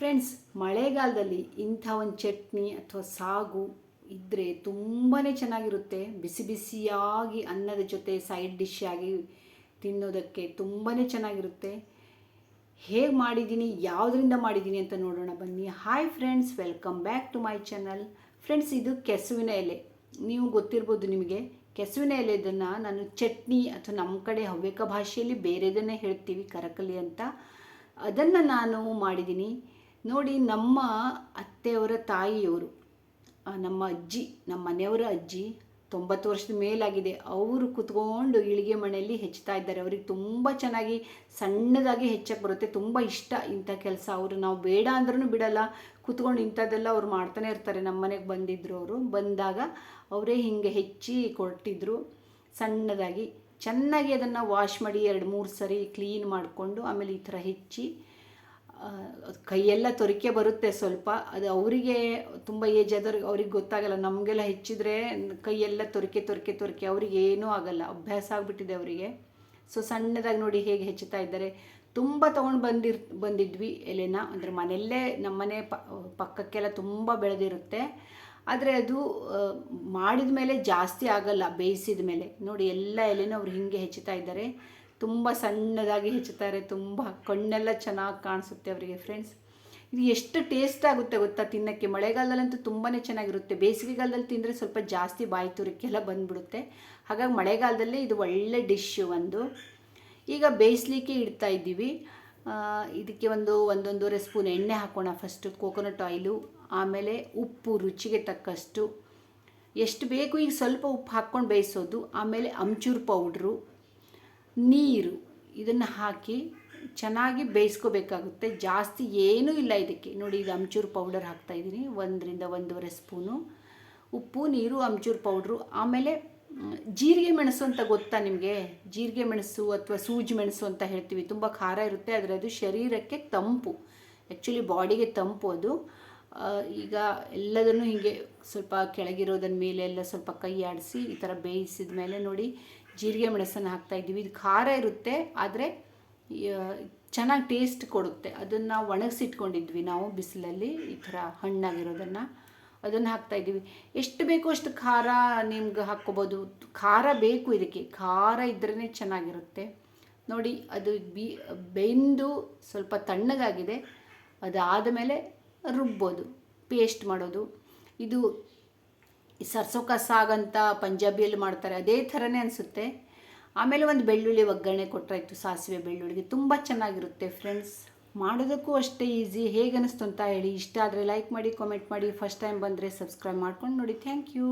Friends ಮಳೆಗಾಲದಲ್ಲಿ ಇಂಥ ಒಂದು ಚಟ್ನಿ ಅಥವಾ ಸಾಗು ಇದ್ದರೆ ತುಂಬಾ ಚೆನ್ನಾಗಿರುತ್ತೆ. ಬಿಸಿ ಬಿಸಿಯಾಗಿ ಅನ್ನದ ಜೊತೆ ಸೈಡ್ ಡಿಶ್ ಆಗಿ ತಿನ್ನೋದಕ್ಕೆ ತುಂಬಾ ಚೆನ್ನಾಗಿರುತ್ತೆ. ಹೇಗೆ ಮಾಡಿದ್ದೀನಿ, ಯಾವುದರಿಂದ ಮಾಡಿದ್ದೀನಿ ಅಂತ ನೋಡೋಣ ಬನ್ನಿ. Hi friends welcome back to my channel friends ಇದು ಕೆಸುವಿನ ಎಲೆ. ನೀವು ಗೊತ್ತಿರ್ಬೋದು ನಿಮಗೆ, ಕೆಸುವಿನ ಎಲೆದನ್ನು ನಾನು ಚಟ್ನಿ ಅಥವಾ ನಮ್ಮ ಕಡೆ ಹವ್ಯಕ ಭಾಷೆಯಲ್ಲಿ ಬೇರೆದನ್ನೇ ಹೇಳ್ತೀವಿ ಕರಕಲಿ ಅಂತ. ಅದನ್ನು ನಾನು ಮಾಡಿದ್ದೀನಿ. ನೋಡಿ ನಮ್ಮ ಅತ್ತೆಯವರ ತಾಯಿಯವರು ನಮ್ಮ ಅಜ್ಜಿ, ನಮ್ಮ ಮನೆಯವರ ಅಜ್ಜಿ ತೊಂಬತ್ತು ವರ್ಷದ ಮೇಲಾಗಿದೆ. ಅವರು ಕುತ್ಕೊಂಡು ಇಳಿಗೆ ಮನೆಯಲ್ಲಿ ಹೆಚ್ಚುತ್ತಾ ಇದ್ದಾರೆ. ಅವ್ರಿಗೆ ತುಂಬ ಚೆನ್ನಾಗಿ ಸಣ್ಣದಾಗಿ ಹೆಚ್ಚಕ್ಕೆ ಬರುತ್ತೆ. ತುಂಬ ಇಷ್ಟ ಇಂಥ ಕೆಲಸ. ಅವರು ನಾವು ಬೇಡ ಅಂದ್ರೂ ಬಿಡಲ್ಲ. ಕುತ್ಕೊಂಡು ಇಂಥದ್ದೆಲ್ಲ ಅವ್ರು ಮಾಡ್ತಾನೆ ಇರ್ತಾರೆ. ನಮ್ಮ ಮನೆಗೆ ಬಂದಿದ್ದರು ಅವರು. ಬಂದಾಗ ಅವರೇ ಹಿಂಗೆ ಹೆಚ್ಚಿ ಕೊಟ್ಟಿದ್ದರು ಸಣ್ಣದಾಗಿ. ಚೆನ್ನಾಗಿ ಅದನ್ನು ವಾಶ್ ಮಾಡಿ ಎರಡು ಮೂರು ಸರಿ ಕ್ಲೀನ್ ಮಾಡಿಕೊಂಡು ಆಮೇಲೆ ಈ ಥರ ಹೆಚ್ಚಿ ಕೈಯೆಲ್ಲ ತೊರಿಕೆ ಬರುತ್ತೆ ಸ್ವಲ್ಪ. ಅದು ಅವರಿಗೆ ತುಂಬ ಏಜ್ ಆದವ್ರಿಗೆ ಅವ್ರಿಗೆ ಗೊತ್ತಾಗಲ್ಲ. ನಮಗೆಲ್ಲ ಹೆಚ್ಚಿದ್ರೆ ಕೈಯೆಲ್ಲ ತೊರಿಕೆ ತೊರಿಕೆ ತೊರಿಕೆ ಅವರಿಗೆ ಏನೂ ಆಗಲ್ಲ. ಅಭ್ಯಾಸ ಆಗಿಬಿಟ್ಟಿದೆ ಅವರಿಗೆ. ಸೊ ಸಣ್ಣದಾಗಿ ನೋಡಿ ಹೇಗೆ ಹೆಚ್ಚುತ್ತಾ ಇದ್ದಾರೆ. ತುಂಬ ತೊಗೊಂಡು ಬಂದಿರ್, ಬಂದಿದ್ವಿ ಎಲೆನ. ಅಂದರೆ ಮನೆಯಲ್ಲೇ ನಮ್ಮನೆ ಪಕ್ಕಕ್ಕೆಲ್ಲ ತುಂಬ ಬೆಳೆದಿರುತ್ತೆ. ಆದರೆ ಅದು ಮಾಡಿದ ಮೇಲೆ ಜಾಸ್ತಿ ಆಗಲ್ಲ ಬೇಯಿಸಿದ ಮೇಲೆ ನೋಡಿ, ಎಲ್ಲ ಎಲೆನೂ ಅವ್ರು ಹಿಂಗೆ ಹೆಚ್ಚುತ್ತಾ ಇದ್ದಾರೆ. ತುಂಬ ಸಣ್ಣದಾಗಿ ಹೆಚ್ಚುತ್ತಾರೆ, ತುಂಬ ಕಣ್ಣೆಲ್ಲ ಚೆನ್ನಾಗಿ ಕಾಣಿಸುತ್ತೆ ಅವರಿಗೆ ಫ್ರೆಂಡ್ಸ್ ಇದು ಎಷ್ಟು ಟೇಸ್ಟ್ ಆಗುತ್ತೆ ಗೊತ್ತಾ ತಿನ್ನೋಕ್ಕೆ? ಮಳೆಗಾಲದಲ್ಲಂತೂ ತುಂಬಾ ಚೆನ್ನಾಗಿರುತ್ತೆ. ಬೇಸಿಗೆಗಾಲದಲ್ಲಿ ತಿಂದರೆ ಸ್ವಲ್ಪ ಜಾಸ್ತಿ ಬಾಯಿ ತುರಿಕೆಲ್ಲ ಬಂದ್ಬಿಡುತ್ತೆ. ಹಾಗಾಗಿ ಮಳೆಗಾಲದಲ್ಲೇ ಇದು ಒಳ್ಳೆ ಡಿಶ್ಶು ಒಂದು. ಈಗ ಬೇಯಿಸ್ಲಿಕ್ಕೆ ಇಡ್ತಾ ಇದ್ದೀವಿ. ಇದಕ್ಕೆ ಒಂದು, ಒಂದೊಂದೂವರೆ ಸ್ಪೂನ್ ಎಣ್ಣೆ ಹಾಕೋಣ ಫಸ್ಟು ಕೋಕೋನಟ್ ಆಯಿಲು ಆಮೇಲೆ ಉಪ್ಪು ರುಚಿಗೆ ತಕ್ಕಷ್ಟು. ಎಷ್ಟು ಬೇಕು ಈಗ ಸ್ವಲ್ಪ ಉಪ್ಪು ಹಾಕ್ಕೊಂಡು ಬೇಯಿಸೋದು. ಆಮೇಲೆ ಅಮ್ಚೂರು ಪೌಡ್ರು ನೀರು ಇದನ್ನು ಹಾಕಿ ಚೆನ್ನಾಗಿ ಬೇಯಿಸ್ಕೋಬೇಕಾಗುತ್ತೆ. ಜಾಸ್ತಿ ಏನೂ ಇಲ್ಲ ಇದಕ್ಕೆ. ನೋಡಿ, ಇದು ಅಮ್ಚೂರು ಪೌಡರ್ ಹಾಕ್ತಾಯಿದ್ದೀನಿ ಒಂದರಿಂದ ಒಂದೂವರೆ ಸ್ಪೂನು ಉಪ್ಪು, ನೀರು, ಅಮ್ಚೂರು ಪೌಡ್ರು. ಆಮೇಲೆ ಜೀರಿಗೆ ಮೆಣಸು ಅಂತ ಗೊತ್ತಾ ನಿಮಗೆ? ಜೀರಿಗೆ ಮೆಣಸು ಅಥವಾ ಸೂಜಿ ಮೆಣಸು ಅಂತ ಹೇಳ್ತೀವಿ. ತುಂಬ ಖಾರ ಇರುತ್ತೆ, ಆದರೆ ಅದು ಶರೀರಕ್ಕೆ ತಂಪು. ಆ್ಯಕ್ಚುಲಿ ಬಾಡಿಗೆ ತಂಪು ಅದು. ಈಗ ಎಲ್ಲದನ್ನು ಹೀಗೆ ಸ್ವಲ್ಪ ಕೆಳಗಿರೋದನ್ನ ಮೇಲೆ ಎಲ್ಲ ಸ್ವಲ್ಪ ಕೈ ಆಡಿಸಿ ಈ ಥರ ಬೇಯಿಸಿದ ಮೇಲೆ ನೋಡಿ ಜೀರಿಗೆ ಮೆಣಸನ್ನು ಹಾಕ್ತಾ ಇದ್ದೀವಿ. ಇದು ಖಾರ ಇರುತ್ತೆ, ಆದರೆ ಚೆನ್ನಾಗಿ ಟೇಸ್ಟ್ ಕೊಡುತ್ತೆ. ಅದನ್ನು ಒಣಗಿಸಿಟ್ಕೊಂಡಿದ್ವಿ ನಾವು ಬಿಸಿಲಲ್ಲಿ, ಈ ಥರ ಹಣ್ಣಾಗಿರೋದನ್ನು. ಅದನ್ನು ಹಾಕ್ತಾಯಿದ್ದೀವಿ ಎಷ್ಟು ಬೇಕೋ ಅಷ್ಟು ಖಾರ ನಿಮ್ಗೆ ಹಾಕ್ಕೋಬೋದು. ಖಾರ ಬೇಕು ಇದಕ್ಕೆ. ಖಾರ ಇದ್ರೇ ಚೆನ್ನಾಗಿರುತ್ತೆ. ನೋಡಿ, ಅದು ಬಿ, ಬೆಂದು ಸ್ವಲ್ಪ ತಣ್ಣಗಾಗಿದೆ. ಅದಾದ ಮೇಲೆ ರುಬ್ಬೋದು ಪೇಸ್ಟ್ ಮಾಡೋದು. ಇದು ಸರ್ಸೋ ಕಾ ಪಂಜಾಬಿಯಲ್ಲಿ ಮಾಡ್ತಾರೆ, ಅದೇ ಥರನೇ ಅನಿಸುತ್ತೆ. ಆಮೇಲೆ ಒಂದು ಬೆಳ್ಳುಳ್ಳಿ ಒಗ್ಗರಣೆ ಕೊಟ್ಟರಾಯ್ತು ಸಾಸಿವೆ ಬೆಳ್ಳುಳ್ಳಿಗೆ, ತುಂಬ ಚೆನ್ನಾಗಿರುತ್ತೆ ಫ್ರೆಂಡ್ಸ್ ಮಾಡೋದಕ್ಕೂ ಅಷ್ಟೇ ಈಸಿ ಹೇಗೆ ಅನ್ನಿಸ್ತು ಅಂತ ಹೇಳಿ ಇಷ್ಟ ಆದರೆ ಲೈಕ್ ಮಾಡಿ ಕಾಮೆಂಟ್ ಮಾಡಿ. ಫಸ್ಟ್ ಟೈಮ್ ಬಂದರೆ ಸಬ್ಸ್ಕ್ರೈಬ್ ಮಾಡ್ಕೊಂಡು ನೋಡಿ. Thank you